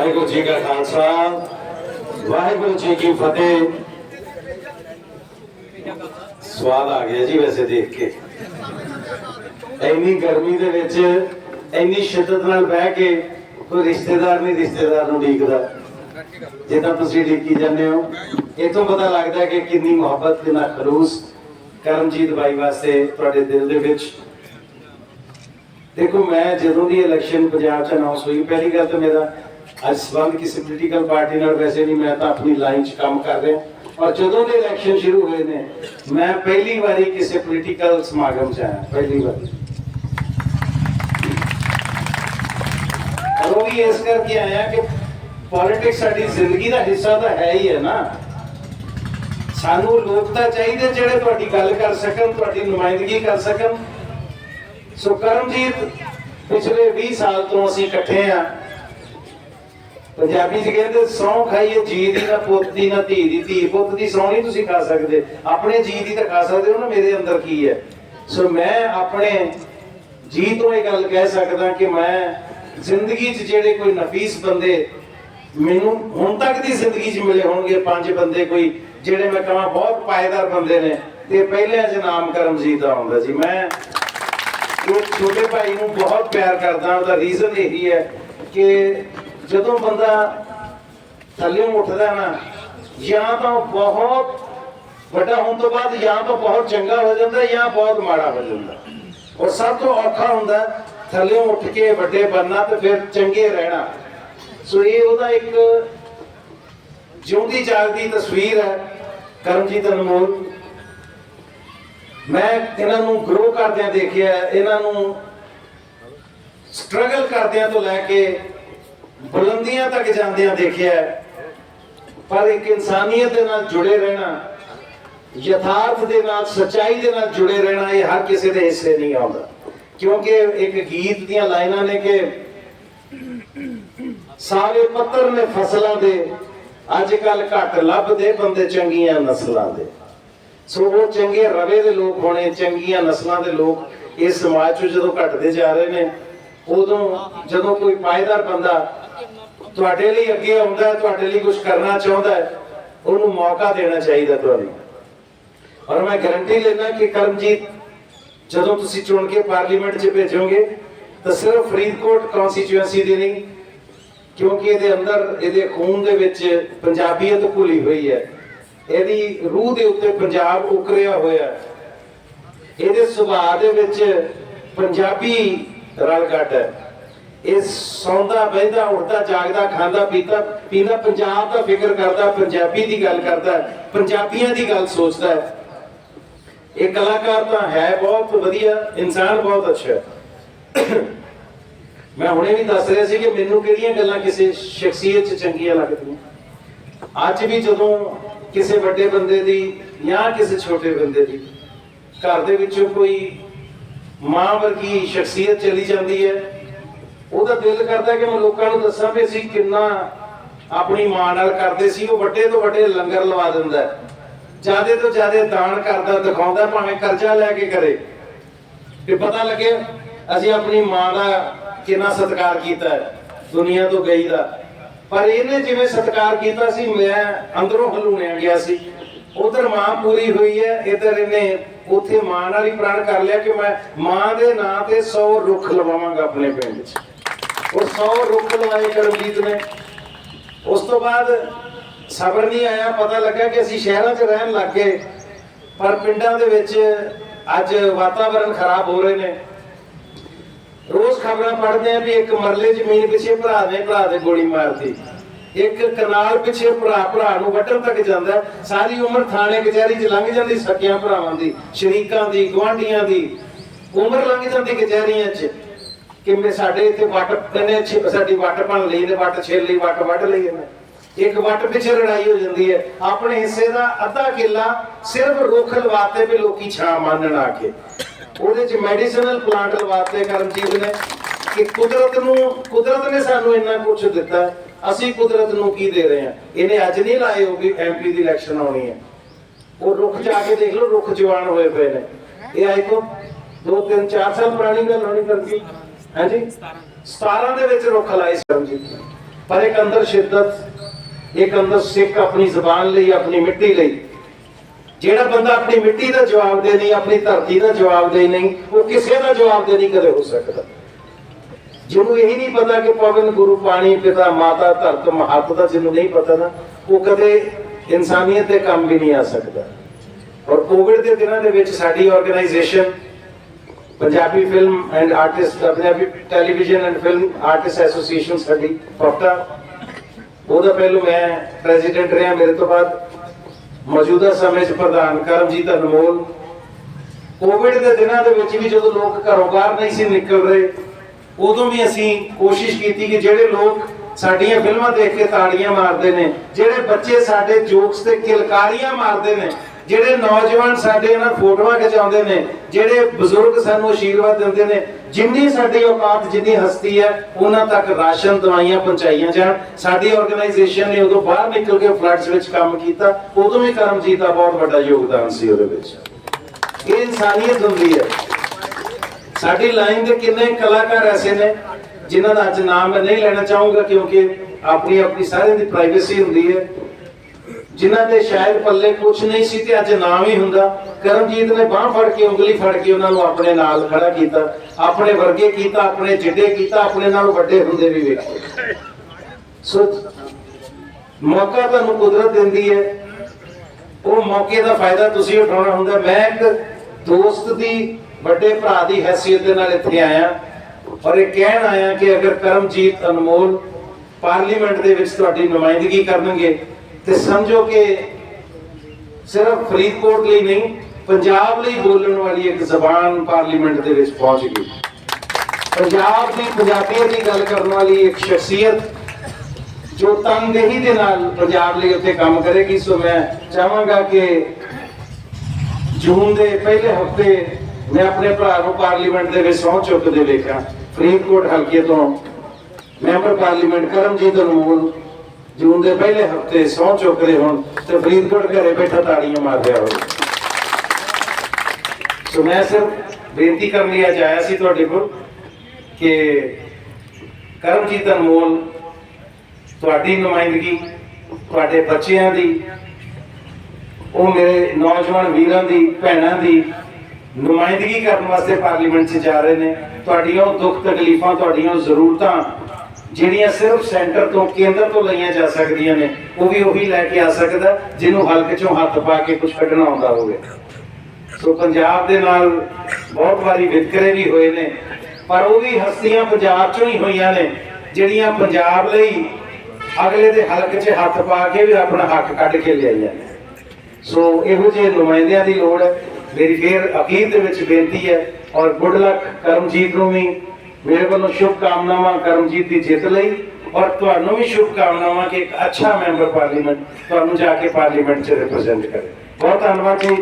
ਵਾਹਿਗੁਰੂ ਜੀ ਕਾ ਖਾਲਸਾ, ਵਾਹਿਗੁਰੂ ਜੀ ਕੀ ਫਤਿਹ। ਸਵਾਦ ਆ ਗਿਆ ਜੀ ਵੈਸੇ ਦੇਖ ਕੇ। ਇੰਨੀ ਗਰਮੀ ਦੇ ਵਿੱਚ, ਇੰਨੀ ਸ਼ਿੱਦਤ ਨਾਲ ਬਹਿ ਕੇ ਕੋਈ ਰਿਸ਼ਤੇਦਾਰ ਨਹੀਂ ਰਿਸ਼ਤੇਦਾਰ ਨੂੰ ਢੀਕਦਾ ਜਿੱਦਾਂ ਤੁਸੀਂ ਢੀਕੀ ਜਾਂਦੇ ਹੋ, ਇਥੋਂ ਪਤਾ ਲੱਗਦਾ ਕਿ ਕਿੰਨੀ ਮੁਹੱਬਤ, ਕਿੰਨਾ ਖਲੂਸ ਕਰਮਜੀਤ ਬਾਈ ਵਾਸਤੇ ਤੁਹਾਡੇ ਦਿਲ ਦੇ ਵਿੱਚ। ਦੇਖੋ, ਮੈਂ ਜਦੋਂ ਦੀ ਇਲੈਕਸ਼ਨ ਪੰਜਾਬ 'ਚ ਅਨਾਉਂਸ ਹੋਈ, ਪਹਿਲੀ ਗੱਲ ਤਾਂ ਮੇਰਾ ਅੱਜ ਸਬੰਧ ਕਿਸੇ ਪੋਲੀਟੀਕਲ ਪਾਰਟੀ ਨਾਲ ਵੈਸੇ ਨਹੀਂ ਮੈਂ ਤਾਂ ਆਪਣੀ ਲਾਈਨ 'ਚ ਕੰਮ ਕਰ ਰਿਹਾ। ਔਰ ਜਦੋਂ ਦੇ ਇਲੈਕਸ਼ਨ ਸ਼ੁਰੂ ਹੋਏ ਨੇ, ਮੈਂ ਪਹਿਲੀ ਵਾਰੀ ਕਿਸੇ ਪੋਲੀਟੀਕਲ ਸਮਾਗਮ 'ਚ ਆਇਆ, ਪਹਿਲੀ ਵਾਰੀ। ਔਰ ਉਹ ਵੀ ਇਸ ਕਰਕੇ ਆਇਆ ਕਿ ਪੋਲਿਟਿਕਸ ਸਾਡੀ ਜ਼ਿੰਦਗੀ ਦਾ ਹਿੱਸਾ ਤਾਂ ਹੈ ਹੀ ਹੈ ਨਾ। ਸਾਨੂੰ ਲੋਕ ਤਾਂ ਚਾਹੀਦੇ ਜਿਹੜੇ ਤੁਹਾਡੀ ਗੱਲ ਕਰ ਸਕਣ, ਤੁਹਾਡੀ ਨੁਮਾਇੰਦਗੀ ਕਰ ਸਕਣ। ਸੋ ਕਰਮਜੀਤ, ਪਿਛਲੇ 20 ਸਾਲ ਤੋਂ ਅਸੀਂ ਇਕੱਠੇ ਆ ਪੰਜਾਬੀ ਚ ਕਹਿੰਦੇ ਸੌਂ ਖਾਈਏ, ਜੀ ਦੀ ਨਾ ਪੁੱਤ ਦੀ ਨਾ ਧੀ ਦੀ, ਧੀ ਪੁੱਤ ਦੀ ਸੌਂ ਨਹੀਂ ਤੁਸੀਂ ਖਾ ਸਕਦੇ। ਆਪਣੇ ਜੀ ਦੀ ਤਾਂ ਖਾ ਸਕਦੇ ਹੋ ਨਾ, ਮੇਰੇ ਅੰਦਰ ਕੀ ਹੈ? ਸੋ ਮੈਂ ਆਪਣੇ ਜੀ ਤੋਂ ਇਹ ਗੱਲ ਕਹਿ ਸਕਦਾ ਕਿ ਮੈਂ ਜ਼ਿੰਦਗੀ 'ਚ ਜਿਹੜੇ ਕੋਈ ਨਫੀਸ ਬੰਦੇ ਮੈਨੂੰ ਹੁਣ ਤੱਕ ਦੀ ਜ਼ਿੰਦਗੀ 'ਚ ਮਿਲੇ ਹੋਣਗੇ ਪੰਜ ਬੰਦੇ ਕੋਈ, ਜਿਹੜੇ ਮੈਂ ਕਹਾਂ ਬਹੁਤ ਪਾਏਦਾਰ ਬੰਦੇ ਨੇ, ਤੇ ਪਹਿਲਿਆਂ 'ਚ ਨਾਮ ਕਰਮਜੀਤ ਦਾ ਆਉਂਦਾ ਜੀ। ਮੈਂ ਉਹ ਛੋਟੇ ਭਾਈ ਨੂੰ ਬਹੁਤ ਪਿਆਰ ਕਰਦਾ, ਉਹਦਾ ਰੀਜ਼ਨ ਇਹੀ ਹੈ ਕਿ ਜਦੋਂ ਬੰਦਾ ਥੱਲੇ ਉੱਠਦਾ ਨਾ, ਜਾਂ ਤਾਂ ਬਹੁਤ ਵੱਡਾ ਹੋਣ ਤੋਂ ਬਾਅਦ ਜਾਂ ਤਾਂ ਬਹੁਤ ਚੰਗਾ ਹੋ ਜਾਂਦਾ ਜਾਂ ਬਹੁਤ ਮਾੜਾ ਹੋ ਜਾਂਦਾ। ਔਰ ਸਭ ਤੋਂ ਔਖਾ ਹੁੰਦਾ ਥੱਲੇ ਉੱਠ ਕੇ ਵੱਡੇ ਬਣਨਾ ਤੇ ਫਿਰ ਚੰਗੇ ਰਹਿਣਾ। ਸੋ ਇਹ ਉਹਦਾ ਇੱਕ ਜਿਉਂਦੀ ਜਾਗਦੀ ਤਸਵੀਰ ਹੈ। ਕਰਮਜੀਤ ਅਨਮੋਲ, ਮੈਂ ਇਹਨਾਂ ਨੂੰ ਗਰੋ ਕਰਦਿਆਂ ਦੇਖਿਆ, ਇਹਨਾਂ ਨੂੰ ਸਟਰਗਲ ਕਰਦਿਆਂ ਤੋਂ ਲੈ ਕੇ ਬੁਲੰਦੀਆਂ ਤੱਕ ਜਾਂਦਿਆਂ ਦੇਖਿਆ ਪਰ ਇੱਕ ਇਨਸਾਨੀਅਤ ਦੇ ਨਾਲ ਜੁੜੇ ਰਹਿਣਾ, ਯਥਾਰਥ ਦੇ ਨਾਲ, ਸਚਾਈ ਦੇ ਨਾਲ ਜੁੜੇ ਰਹਿਣਾ ਇਹ ਹਰ ਕਿਸੇ ਦੇ ਹਿੱਸੇ ਨਹੀਂ ਆਉਂਦਾ। ਕਿਉਂਕਿ ਇੱਕ ਗੀਤ ਦੀਆਂ ਲਾਈਨਾਂ ਨੇ ਕਿ ਸਾਰੇ ਪੱਤਰ ਨੇ ਫਸਲਾਂ ਦੇ ਅੱਜ ਕੱਲ ਘੱਟ ਲੱਭਦੇ ਬੰਦੇ ਚੰਗੀਆਂ ਨਸਲਾਂ ਦੇ। ਸੋ ਉਹ ਚੰਗੇ ਰਵੇ ਦੇ ਲੋਕ ਹੋਣੇ, ਚੰਗੀਆਂ ਨਸਲਾਂ ਦੇ ਲੋਕ ਇਸ ਸਮਾਜ ਚ ਜਦੋਂ ਘਟਦੇ ਜਾ ਰਹੇ ਨੇ, ਉਦੋਂ ਜਦੋਂ ਕੋਈ ਪਾਇਦਾਰ ਬੰਦਾ ਤੁਹਾਡੇ ਲਈ ਅੱਗੇ ਆਉਂਦਾ ਤੁਹਾਡੇ ਲਈ ਕੁਝ ਕਰਨਾ ਚਾਹੁੰਦਾ ਹੈ, ਉਹਨੂੰ ਮੌਕਾ ਦੇਣਾ ਚਾਹੀਦਾ ਤੁਹਾਨੂੰ ਔਰ ਮੈਂ ਗਾਰੰਟੀ ਲੈਣਾ ਕਿ ਕਰਮਜੀਤ, ਜਦੋਂ ਤੁਸੀਂ ਚੁਣ ਕੇ ਪਾਰਲੀਮੈਂਟ 'ਚ ਭੇਜੋਗੇ, ਤਾਂ ਸਿਰਫ ਫਰੀਦਕੋਟ ਕਨਸਟੀਚੁਐਂਸੀ ਦੀ ਨਹੀਂ, ਕਿਉਂਕਿ ਇਹਦੇ ਅੰਦਰ, ਇਹਦੇ ਖੂਨ ਦੇ ਵਿੱਚ ਪੰਜਾਬੀਅਤ ਭੁਲੀ ਹੋਈ ਹੈ। ਇਹਦੀ ਰੂਹ ਦੇ ਉੱਤੇ ਪੰਜਾਬ ਉਕਰਿਆ ਹੋਇਆ ਹੈ। ਇਹਦੇ ਸੁਭਾਅ ਦੇ ਵਿੱਚ ਪੰਜਾਬੀ ਰਲਗੱਡ ਹੈ। ਇਹ ਸੌਂਦਾ ਬਹਿੰਦਾ ਉੱਠਦਾ ਜਾਗਦਾ, ਖਾਂਦਾ, ਪੀਤਾ, ਪੀਂਦਾ, ਪੰਜਾਬ ਦਾ ਫਿਕਰ ਕਰਦਾ, ਪੰਜਾਬੀ ਦੀ ਗੱਲ ਕਰਦਾ, ਪੰਜਾਬੀਆਂ ਦੀ ਗੱਲ ਸੋਚਦਾ ਹੈ। ਇਹ ਕਲਾਕਾਰ ਤਾਂ ਹੈ ਬਹੁਤ ਵਧੀਆ, ਇਨਸਾਨ ਬਹੁਤ ਅੱਛਾ ਹੈ। ਮੈਂ ਹੁਣੇ ਵੀ ਦੱਸ ਰਿਹਾ ਸੀ ਕਿ ਮੈਨੂੰ ਕਿਹੜੀਆਂ ਗੱਲਾਂ ਕਿਸੇ ਸ਼ਖਸੀਅਤ 'ਚ ਚੰਗੀਆਂ ਲੱਗਦੀਆਂ? ਅੱਜ ਵੀ ਜਦੋਂ ਕਿਸੇ ਵੱਡੇ ਬੰਦੇ ਦੀ ਜਾਂ ਕਿਸੇ ਛੋਟੇ ਬੰਦੇ ਦੀ ਘਰ ਦੇ ਵਿੱਚੋਂ ਕੋਈ ਮਾਂ ਵਰਗੀ ਸ਼ਖਸੀਅਤ ਚਲੀ ਜਾਂਦੀ ਹੈ ਉਹਦਾ ਦਿਲ ਕਰਦਾ ਕਿ ਮੈਂ ਲੋਕਾਂ ਨੂੰ ਦੱਸਾਂ ਵੀ ਅਸੀਂ ਕਿੰਨਾ ਆਪਣੀ ਮਾਂ ਨਾਲ ਕਰਦੇ ਸੀ, ਉਹ ਵੱਡੇ ਤੋਂ ਵੱਡੇ ਲੰਗਰ ਲਵਾ ਦਿੰਦਾ ਜਿਆਦੇ ਤੋਂ ਜਿਆਦੇ ਦਾਨ ਕਰਦਾ, ਦਿਖਾਉਂਦਾ, ਭਾਵੇਂ ਕਰਜ਼ਾ ਲੈ ਕੇ ਕਰੇ। ਤੇ ਪਤਾ ਲੱਗੇ ਅਸੀਂ ਆਪਣੀ ਮਾਂ ਦਾ ਕਿੰਨਾ ਸਤਿਕਾਰ ਕੀਤਾ ਹੈ, ਦੁਨੀਆ ਤੋਂ ਗਈ ਦਾ। ਪਰ ਇਹਨੇ ਜਿਵੇਂ ਸਤਿਕਾਰ ਕੀਤਾ ਸੀ, ਮੈਂ ਅੰਦਰੋਂ ਹਲੂਣਿਆ ਗਿਆ ਸੀ। ਉਧਰ ਮਾਂ ਪੂਰੀ ਹੋਈ ਹੈ, ਇਧਰ ਇਹਨੇ ਉਥੇ ਮਾਂ ਨਾਲ ਹੀ ਪ੍ਰਣ ਕਰ ਲਿਆ ਕਿ ਮੈਂ ਮਾਂ ਦੇ ਨਾਂ ਤੇ 100 ਰੁੱਖ ਲਵਾਵਾਂਗਾ ਆਪਣੇ ਪਿੰਡ 'ਚ। 100 ਰੁੱਖ ਲਵਾਏ ਕਰਮਜੀਤ ਨੇ। ਉਸ ਤੋਂ ਬਾਅਦ ਸਬਰ ਨਹੀਂ ਆਇਆ, ਪਤਾ ਲੱਗਾ ਕਿ ਅਸੀਂ ਸ਼ਹਿਰਾਂ 'ਚ ਰਹਿਣ ਲੱਗ ਗਏ। ਪਰ ਪਿੰਡਾਂ ਦੇ ਵਿੱਚ ਅੱਜ ਵਾਤਾਵਰਣ ਖਰਾਬ ਹੋ ਰਹੇ ਨੇ। ਰੋਜ਼ ਖਬਰਾਂ ਪੜ੍ਹਦੇ ਆ ਵੀ ਇੱਕ ਮਰਲੇ ਜ਼ਮੀਨ ਪਿੱਛੇ ਭਰਾ ਨੇ, ਭਰਾ ਦੇ ਗੋਲੀ ਮਾਰਤੀ। ਇੱਕ ਕਨਾਲ ਪਿੱਛੇ ਭਰਾ ਭਰਾ ਨੂੰ ਵੱਢਣ ਤੱਕ ਜਾਂਦਾ ਸਾਰੀ ਉਮਰ ਥਾਣੇ, ਕਚਹਿਰੀ 'ਚ ਲੰਘ ਜਾਂਦੀ ਸਕਿਆਂ ਭਰਾਵਾਂ ਦੀ, ਸ਼ਰੀਕਾਂ ਦੀ ਗਵਾਂਢੀਆਂ ਦੀ। ਉਮਰ ਲੰਘ ਜਾਂਦੀ ਕਚਹਿਰੀਆਂ 'ਚ। ਕਿ ਸਾਡੇ ਇੱਥੇ ਵੱਟ ਕਹਿੰਦੇ ਸਾਡੀ ਵੱਟ ਬਣ ਲਈ ਨੇ ਵੱਟ ਛੇਲ ਲਈ ਵੱਟ ਵੱਢ ਲਈ ਇਹਨੇ। ਇੱਕ ਵੱਟ ਪਿੱਛੇ ਲੜਾਈ ਹੋ ਜਾਂਦੀ ਹੈ। ਆਪਣੇ ਹਿੱਸੇ ਦਾ ਅੱਧਾ ਕਿੱਲਾ ਸਿਰਫ ਰੁੱਖ ਲਵਾਤੇ ਵੀ ਲੋਕੀ ਛਾਂ ਮੰਨਣ ਆ ਕੇ। ਉਹਦੇ ਚ ਮੈਡੀਸਿਨਲ ਪਲਾਂਟ ਲਵਾਤੇ ਕਰਮਜੀਤ ਨੇ। ਕਿ ਕੁਦਰਤ ਨੂੰ ਕੁਦਰਤ ਨੇ ਸਾਨੂੰ ਇੰਨਾ ਕੁਝ ਦਿੱਤਾ। ਅਸੀਂ ਕੁਦਰਤ ਨੂੰ ਕੀ ਦੇ ਰਹੇ ਹਾਂ? ਇਹਨੇ ਅੱਜ ਨਹੀਂ ਲਾਏ ਹੋ ਵੀ ਐਮਪੀ ਦੀ ਇਲੈਕਸ਼ਨ ਆਉਣੀ ਹੈ। ਉਹ ਰੁੱਖ ਜਾ ਕੇ ਦੇਖ ਲਓ, ਰੁੱਖ ਜਵਾਨ ਹੋਏ ਪਏ ਨੇ। ਇਹ ਅੱਜ ਤੋਂ 2 3 4 ਸਾਲ ਪੁਰਾਣੀ ਗੱਲ ਹੋਣੀ ਕਰਦੀ। ਹਾਂਜੀ 17 ਦੇ ਵਿੱਚ ਰੁੱਖ ਲਾਏ ਸੀ ਨੇ ਪਰ ਇੱਕ ਅੰਦਰ ਸ਼ਿੱਦਤ, ਇੱਕ ਅੰਦਰ ਸਿੱਖ ਆਪਣੀ ਜ਼ਬਾਨ ਲਈ, ਆਪਣੀ ਮਿੱਟੀ ਲਈ। ਜਿਹੜਾ ਬੰਦਾ ਆਪਣੀ ਮਿੱਟੀ ਦਾ ਜਵਾਬ ਦੇ ਨਹੀਂ, ਆਪਣੀ ਧਰਤੀ ਦਾ ਜਵਾਬ ਦੇ ਨਹੀਂ, ਉਹ ਕਿਸੇ ਦਾ ਜਵਾਬ ਦੇ ਨਹੀਂ ਕਦੇ ਹੋ ਸਕਦਾ। ਜਿਹਨੂੰ ਇਹ ਨਹੀਂ ਪਤਾ ਕਿ ਪਵਨ ਗੁਰੂ ਪਾਣੀ ਪਿਤਾ ਮਾਤਾ ਧਰਤ ਮਹੱਤ ਦਾ ਜਿਹਨੂੰ ਨਹੀਂ ਪਤਾ ਨਾ, ਉਹ ਕਦੇ ਇਨਸਾਨੀਅਤ ਦੇ ਕੰਮ ਵੀ ਨਹੀਂ ਆ ਸਕਦਾ। ਔਰ ਕੋਵਿਡ ਦੇ ਦਿਨਾਂ ਦੇ ਵਿੱਚ ਸਾਡੀ organisation Punjabi film and artist Punjabi television and film artist association ਸਾਡੀ ਪੋਪਟਾ ਉਹਦਾ ਪਹਿਲੋਂ ਮੈਂ ਪ੍ਰੈਜ਼ੀਡੈਂਟ ਰਿਹਾ ਮੇਰੇ ਤੋਂ ਬਾਅਦ। ਮੌਜੂਦਾ ਸਮੇਂ 'ਚ ਪ੍ਰਧਾਨ ਕਰਮਜੀਤ ਅਨਮੋਲ। ਕੋਵਿਡ ਦੇ ਦਿਨਾਂ ਦੇ ਵਿੱਚ ਵੀ ਜਦੋਂ ਲੋਕ ਘਰੋਂ ਬਾਹਰ ਨਹੀਂ ਸੀ ਨਿਕਲ ਰਹੇ, ਉਦੋਂ ਵੀ ਅਸੀਂ ਕੋਸ਼ਿਸ਼ ਕੀਤੀ ਕਿ ਜਿਹੜੇ ਲੋਕ ਸਾਡੀਆਂ ਫਿਲਮਾਂ ਦੇਖ ਕੇ ਤਾੜੀਆਂ ਮਾਰਦੇ ਨੇ, ਜਿਹੜੇ ਬੱਚੇ ਸਾਡੇ ਜੋਕਸ ਤੇ ਕਿਲਕਾਰੀਆਂ ਮਾਰਦੇ ਨੇ ਜਿਹੜੇ ਨੌਜਵਾਨ ਸਾਡੇ ਨਾਲ ਫੋਟੋਆਂ ਖਿਚਾਉਂਦੇ ਨੇ, ਜਿਹੜੇ ਬਜ਼ੁਰਗ ਸਾਨੂੰ ਆਸ਼ੀਰਵਾਦ ਦਿੰਦੇ ਨੇ, ਜਿੰਨੀ ਸਾਡੀ ਔਕਾਤ, ਜਿੰਨੀ ਹਸਤੀ ਹੈ, ਉਹਨਾਂ ਤੱਕ ਰਾਸ਼ਨ ਦਵਾਈਆਂ ਪਹੁੰਚਾਈਆਂ ਜਾਣ। ਸਾਡੀ ਆਰਗੇਨਾਈਜੇਸ਼ਨ ਨੇ ਉਦੋਂ ਬਾਹਰ ਨਿਕਲ ਕੇ ਫਲੱਡਸ ਵਿੱਚ ਕੰਮ ਕੀਤਾ, ਉਦੋਂ ਵੀ ਕਰਮਜੀਤ ਦਾ ਬਹੁਤ ਵੱਡਾ ਯੋਗਦਾਨ ਸੀ ਉਹਦੇ ਵਿੱਚ। ਇਹ ਇਨਸਾਨੀਅਤ ਹੁੰਦੀ ਹੈ। ਸਾਡੀ ਲਾਈਨ ਦੇ ਕਿੰਨੇ ਕਲਾਕਾਰ ਐਸੇ ਨੇ, ਜਿਨ੍ਹਾਂ ਦਾ ਅੱਜ ਨਾਮ ਮੈਂ ਨਹੀਂ ਲੈਣਾ ਚਾਹੂੰਗਾ, ਕਿਉਂਕਿ ਆਪਣੀ ਆਪਣੀ ਸਾਰਿਆਂ ਦੀ ਪ੍ਰਾਈਵੇਸੀ ਹੁੰਦੀ ਹੈ। ਜਿਨ੍ਹਾਂ ਦੇ ਸ਼ਾਇਦ ਪੱਲੇ ਕੁਝ ਨਹੀਂ ਸੀ ਤੇ ਅੱਜ ਨਾਮ ਹੀ ਹੁੰਦਾ। ਕਰਮਜੀਤ ਨੇ ਬਾਹ ਫੜ ਕੇ, ਉਂਗਲੀ ਫੜ ਕੇ ਉਹਨਾਂ ਨੂੰ ਆਪਣੇ ਨਾਲ ਖੜਾ ਕੀਤਾ। ਆਪਣੇ ਵਰਗੇ ਕੀਤਾ, ਆਪਣੇ ਜਿੱਡੇ ਕੀਤਾ, ਆਪਣੇ ਨਾਲ ਵੱਡੇ ਹੁੰਦੇ ਵੀ ਵੇਖੇ। ਸੋ ਮੌਕਾ ਤੁਹਾਨੂੰ ਕੁਦਰਤ ਦਿੰਦੀ ਹੈ। ਉਹ ਮੌਕੇ ਦਾ ਫਾਇਦਾ ਤੁਸੀਂ ਉਠਾਉਣਾ ਹੁੰਦਾ। ਮੈਂ ਇੱਕ ਦੋਸਤ ਦੀ, ਵੱਡੇ ਭਰਾ ਦੀ ਹੈਸੀਅਤ ਦੇ ਨਾਲ ਇੱਥੇ ਆਇਆ। ਔਰ ਇਹ ਕਹਿਣ ਆਇਆ ਕਿ ਅਗਰ ਕਰਮਜੀਤ ਅਨਮੋਲ ਪਾਰਲੀਮੈਂਟ ਦੇ ਵਿੱਚ ਤੁਹਾਡੀ ਨੁਮਾਇੰਦਗੀ ਕਰਨਗੇ ਤੇ ਸਮਝੋ ਕਿ ਸਿਰਫ ਫਰੀਦਕੋਟ ਲਈ ਨਹੀਂ, ਪੰਜਾਬ ਲਈ ਬੋਲਣ ਵਾਲੀ ਇੱਕ ਜ਼ਬਾਨ ਪਾਰਲੀਮੈਂਟ ਦੇ ਵਿੱਚ ਪਹੁੰਚ ਗਈ। ਪੰਜਾਬ ਦੀ ਪੰਜਾਬੀਅਤ ਦੀ ਗੱਲ ਕਰਨ ਵਾਲੀ ਇੱਕ ਸ਼ਖਸੀਅਤ ਜੋ ਤਨਦੇਹੀ ਦੇ ਨਾਲ ਪੰਜਾਬ ਲਈ ਉੱਥੇ ਕੰਮ ਕਰੇਗੀ, ਸੋ ਮੈਂ ਚਾਹਾਂਗਾ ਕਿ ਜੂਨ ਦੇ ਪਹਿਲੇ ਹਫ਼ਤੇ ਮੈਂ ਆਪਣੇ ਭਰਾ ਨੂੰ ਪਾਰਲੀਮੈਂਟ ਦੇ ਵਿੱਚ ਸਹੁੰ ਚੁੱਕਦੇ ਵੇਖਾਂ ਫਰੀਦਕੋਟ ਹਲਕੇ ਤੋਂ member parliament Karamjit Anmol June ਦੇ ਪਹਿਲੇ ਹਫ਼ਤੇ ਸਹੁੰ ਚੁੱਕਦੇ ਹੋਣ ਤੇ ਫਰੀਦਕੋਟ ਘਰੇ ਬੈਠਾ ਤਾੜੀਆਂ ਮਾਰ ਰਿਹਾ ਹੋਵੇ ਸੋ ਮੈਂ ਸਿਰਫ ਬੇਨਤੀ ਕਰਨ ਲਈ ਅੱਜ ਆਇਆ ਸੀ ਤੁਹਾਡੇ ਕੋਲ ਕਿ ਕਰਮਜੀਤ ਅਨਮੋਲ, ਤੁਹਾਡੀ ਨੁਮਾਇੰਦਗੀ, ਤੁਹਾਡੇ ਬੱਚਿਆਂ ਦੀ, ਉਹ ਮੇਰੇ ਨੌਜਵਾਨ ਵੀਰਾਂ ਦੀ, ਭੈਣਾਂ ਦੀ ਨੁਮਾਇੰਦਗੀ ਕਰਨ ਵਾਸਤੇ ਪਾਰਲੀਮੈਂਟ 'ਚ ਜਾ ਰਹੇ ਨੇ। ਤੁਹਾਡੀਆਂ ਉਹ ਦੁੱਖ ਤਕਲੀਫਾਂ, ਤੁਹਾਡੀਆਂ ਜ਼ਰੂਰਤਾਂ ਜਿਹੜੀਆਂ ਸਿਰਫ ਸੈਂਟਰ ਤੋਂ, ਕੇਂਦਰ ਤੋਂ ਲਈਆਂ ਜਾ ਸਕਦੀਆਂ ਨੇ, ਉਹ ਵੀ ਉਹੀ ਲੈ ਕੇ ਆ ਸਕਦਾ, ਜਿਹਨੂੰ ਹਲਕ 'ਚੋਂ ਹੱਥ ਪਾ ਕੇ ਕੁਝ ਕੱਢਣਾ ਆਉਂਦਾ ਹੋਵੇ। ਸੋ ਪੰਜਾਬ ਦੇ ਨਾਲ ਬਹੁਤ ਵਾਰੀ ਵਿਤਕਰੇ ਵੀ ਹੋਏ ਨੇ, ਪਰ ਉਹ ਵੀ ਹਸਤੀਆਂ ਪੰਜਾਬ 'ਚੋਂ ਹੀ ਹੋਈਆਂ ਨੇ, ਜਿਹੜੀਆਂ ਪੰਜਾਬ ਲਈ ਅਗਲੇ ਦੇ ਹਲਕ 'ਚ ਹੱਥ ਪਾ ਕੇ ਵੀ ਆਪਣਾ ਹੱਕ ਕੱਢ ਕੇ ਲਿਆਈਆਂ ਨੇ। ਸੋ ਇਹੋ ਜਿਹੇ ਨੁਮਾਇੰਦਿਆਂ ਦੀ ਲੋੜ ਹੈ। ਮੇਰੀ ਫੇਰ ਅਖੀਰ ਦੇ ਵਿੱਚ ਬੇਨਤੀ ਹੈ, ਔਰ ਗੁੱਡ ਲੱਕ ਕਰਮਜੀਤ ਨੂੰ ਵੀ ਮੇਰੇ ਵੱਲੋਂ ਸ਼ੁਭ ਕਾਮਨਾਵਾਂ ਕਰਮਜੀਤ ਦੀ ਜਿੱਤ ਲਈ ਔਰ ਤੁਹਾਨੂੰ ਵੀ ਸ਼ੁਭ ਕਾਮਨਾਵਾਂ ਕਿ ਇੱਕ ਅੱਛਾ ਮੈਂਬਰ ਪਾਰਲੀਮੈਂਟ ਤੁਹਾਨੂੰ ਜਾ ਕੇ ਪਾਰਲੀਮੈਂਟ 'ਚ ਰਿਪਰੈਜ਼ੈਂਟ ਕਰੇ। ਬਹੁਤ ਧੰਨਵਾਦ ਜੀ।